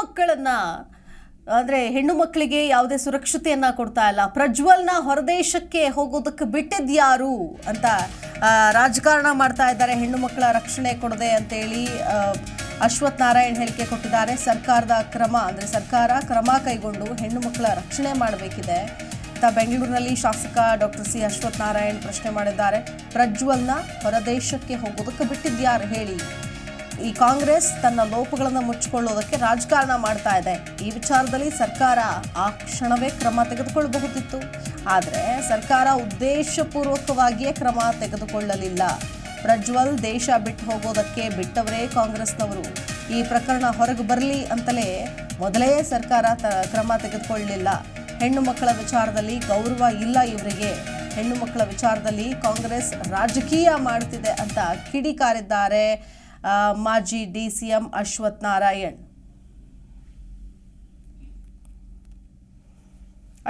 ಮಕ್ಕಳನ್ನ, ಅಂದ್ರೆ ಹೆಣ್ಣು ಮಕ್ಕಳಿಗೆ ಯಾವುದೇ ಸುರಕ್ಷತೆಯನ್ನ ಕೊಡ್ತಾ ಇಲ್ಲ. ಪ್ರಜ್ವಲ್ನ ಹೊರದೇಶಕ್ಕೆ ಹೋಗೋದಕ್ಕೆ ಬಿಟ್ಟಿದ್ಯಾರು ಅಂತ ರಾಜಕಾರಣ ಮಾಡ್ತಾ ಇದ್ದಾರೆ. ಹೆಣ್ಣು ಮಕ್ಕಳ ರಕ್ಷಣೆ ಕೊಡದೆ ಅಂತೇಳಿ ಅಶ್ವಥ್ ನಾರಾಯಣ್ ಹೇಳಿಕೆ ಕೊಟ್ಟಿದ್ದಾರೆ. ಸರ್ಕಾರದ ಕ್ರಮ, ಅಂದ್ರೆ ಸರ್ಕಾರ ಕ್ರಮ ಕೈಗೊಂಡು ಹೆಣ್ಣು ಮಕ್ಕಳ ರಕ್ಷಣೆ ಮಾಡಬೇಕಿದೆ ಅಂತ ಬೆಂಗಳೂರಿನಲ್ಲಿ ಶಾಸಕ ಡಾಕ್ಟರ್ ಸಿ. ಅಶ್ವಥ್ ನಾರಾಯಣ್ ಪ್ರಶ್ನೆ ಮಾಡಿದ್ದಾರೆ. ಪ್ರಜ್ವಲ್ನ ಹೊರದೇಶಕ್ಕೆ ಹೋಗೋದಕ್ಕೆ ಬಿಟ್ಟಿದ್ಯಾರು ಹೇಳಿ. ಈ ಕಾಂಗ್ರೆಸ್ ತನ್ನ ಲೋಪಗಳನ್ನು ಮುಚ್ಚಿಕೊಳ್ಳೋದಕ್ಕೆ ರಾಜಕಾರಣ ಮಾಡ್ತಾ ಇದೆ. ಈ ವಿಚಾರದಲ್ಲಿ ಸರ್ಕಾರ ಆ ಕ್ಷಣವೇ ಕ್ರಮ ತೆಗೆದುಕೊಳ್ಳಬಹುದಿತ್ತು. ಆದರೆ ಸರ್ಕಾರ ಉದ್ದೇಶಪೂರ್ವಕವಾಗಿಯೇ ಕ್ರಮ ತೆಗೆದುಕೊಳ್ಳಲಿಲ್ಲ. ಪ್ರಜ್ವಲ್ ದೇಶ ಬಿಟ್ಟು ಹೋಗೋದಕ್ಕೆ ಬಿಟ್ಟವರೇ ಕಾಂಗ್ರೆಸ್ನವರು. ಈ ಪ್ರಕರಣ ಹೊರಗೆ ಬರಲಿ ಅಂತಲೇ ಮೊದಲೇ ಸರ್ಕಾರ ತ ಕ್ರಮ ತೆಗೆದುಕೊಳ್ಳಲಿಲ್ಲ. ಹೆಣ್ಣು ಮಕ್ಕಳ ವಿಚಾರದಲ್ಲಿ ಗೌರವ ಇಲ್ಲ ಇವರಿಗೆ. ಹೆಣ್ಣು ಮಕ್ಕಳ ವಿಚಾರದಲ್ಲಿ ಕಾಂಗ್ರೆಸ್ ರಾಜಕೀಯ ಮಾಡ್ತಿದೆ ಅಂತ ಕಿಡಿಕಾರಿದ್ದಾರೆ. ಮಾಜಿ D C M Ashwath Narayan.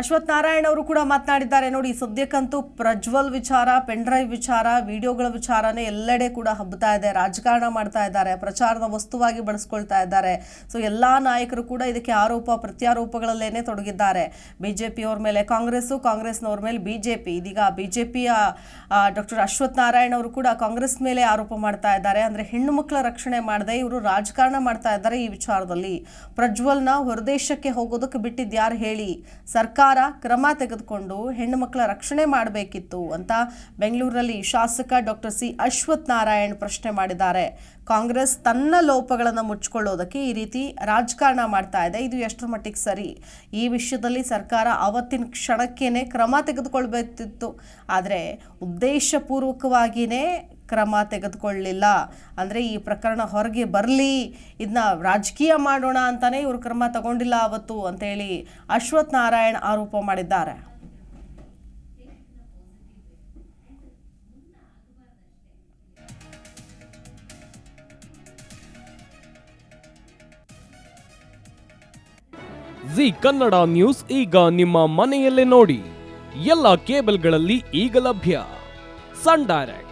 Ashwath Narayana ಅವರು ಕೂಡ ಮಾತನಾಡಿದ್ದಾರೆ. ನೋಡಿ ಸದ್ಯಕ್ಕಂತೂ ಪ್ರಜ್ವಲ್ ವಿಚಾರ, ಪೆನ್ಡ್ರೈವ್ ವಿಚಾರ, ವಿಡಿಯೋಗಳ ವಿಚಾರನೇ ಎಲ್ಲೆಡೆ ಕೂಡ ಹಬ್ಬತಾ ಇದೆ. ರಾಜಕಾರಣ ಮಾಡ್ತಾ ಇದ್ದಾರೆ, ಪ್ರಚಾರದ ವಸ್ತುವಾಗಿ ಬಳಸ್ಕೊಳ್ತಾ ಇದ್ದಾರೆ. ಸೊ ಎಲ್ಲ ನಾಯಕರು ಕೂಡ ಇದಕ್ಕೆ ಆರೋಪ, ಪ್ರತ್ಯಾರೋಪಗಳಲ್ಲೇನೆ ತೊಡಗಿದ್ದಾರೆ. ಬಿಜೆಪಿಯವ್ರ ಮೇಲೆ ಕಾಂಗ್ರೆಸ್ಸು, ಕಾಂಗ್ರೆಸ್ನವ್ರ ಮೇಲೆ ಬಿಜೆಪಿ. ಇದೀಗ ಬಿಜೆಪಿಯ ಡಾಕ್ಟರ್ ಅಶ್ವಥ್ ನಾರಾಯಣ ಅವರು ಕೂಡ ಕಾಂಗ್ರೆಸ್ ಮೇಲೆ ಆರೋಪ ಮಾಡ್ತಾ ಇದ್ದಾರೆ. ಅಂದರೆ ಹೆಣ್ಣು ಮಕ್ಕಳ ರಕ್ಷಣೆ ಮಾಡದೆ ಇವರು ರಾಜಕಾರಣ ಮಾಡ್ತಾ ಇದ್ದಾರೆ ಈ ವಿಚಾರದಲ್ಲಿ. ಪ್ರಜ್ವಲ್ನ ಹೊರದೇಶಕ್ಕೆ ಹೋಗೋದಕ್ಕೆ ಬಿಟ್ಟಿದ್ಯಾರು ಹೇಳಿ? ಸರ್ಕಾರ ಕ್ರಮ ತೆಗೆದುಕೊಂಡು ಹೆಣ್ಣು ಮಕ್ಕಳ ರಕ್ಷಣೆ ಮಾಡಬೇಕಿತ್ತು ಅಂತ ಬೆಂಗಳೂರಲ್ಲಿ ಶಾಸಕ ಡಾಕ್ಟರ್ ಸಿ ಅಶ್ವಥ್ ನಾರಾಯಣ್ ಪ್ರಶ್ನೆ ಮಾಡಿದ್ದಾರೆ. ಕಾಂಗ್ರೆಸ್ ತನ್ನ ಲೋಪಗಳನ್ನು ಮುಚ್ಚಿಕೊಳ್ಳೋದಕ್ಕೆ ಈ ರೀತಿ ರಾಜಕಾರಣ ಮಾಡ್ತಾ ಇದೆ. ಇದು ಎಷ್ಟರ ಮಟ್ಟಿಗೆ ಸರಿ? ಈ ವಿಷಯದಲ್ಲಿ ಸರ್ಕಾರ ಅವತ್ತಿನ ಕ್ಷಣಕ್ಕೇನೆ ಕ್ರಮ ತೆಗೆದುಕೊಳ್ಬೇಕಿತ್ತು. ಆದರೆ ಉದ್ದೇಶಪೂರ್ವಕವಾಗಿಯೇ ಕ್ರಮ ತೆಗೆದುಕೊಳ್ಳಲಿಲ್ಲ ಅಂದರೆ ಈ ಪ್ರಕರಣ ಹೊರಗೆ ಬರಲಿ ಇದನ್ನ ರಾಜಕೀಯ ಮಾಡೋಣ ಅಂತಾನೆ ಇವರು ಕ್ರಮ ತಗೊಂಡಿಲ್ಲ ಅವತ್ತು ಅಂತೇಳಿ ಅಶ್ವಥ್ ನಾರಾಯಣ್ ಆರೋಪ ಮಾಡಿದ್ದಾರೆ. ಜಿ ಕನ್ನಡ ನ್ಯೂಸ್ ಈಗ ನಿಮ್ಮ ಮನೆಯಲ್ಲೇ ನೋಡಿ. ಎಲ್ಲ ಕೇಬಲ್ಗಳಲ್ಲಿ ಈಗ ಲಭ್ಯ. ಸನ್ ಡೈರೆಕ್ಟ್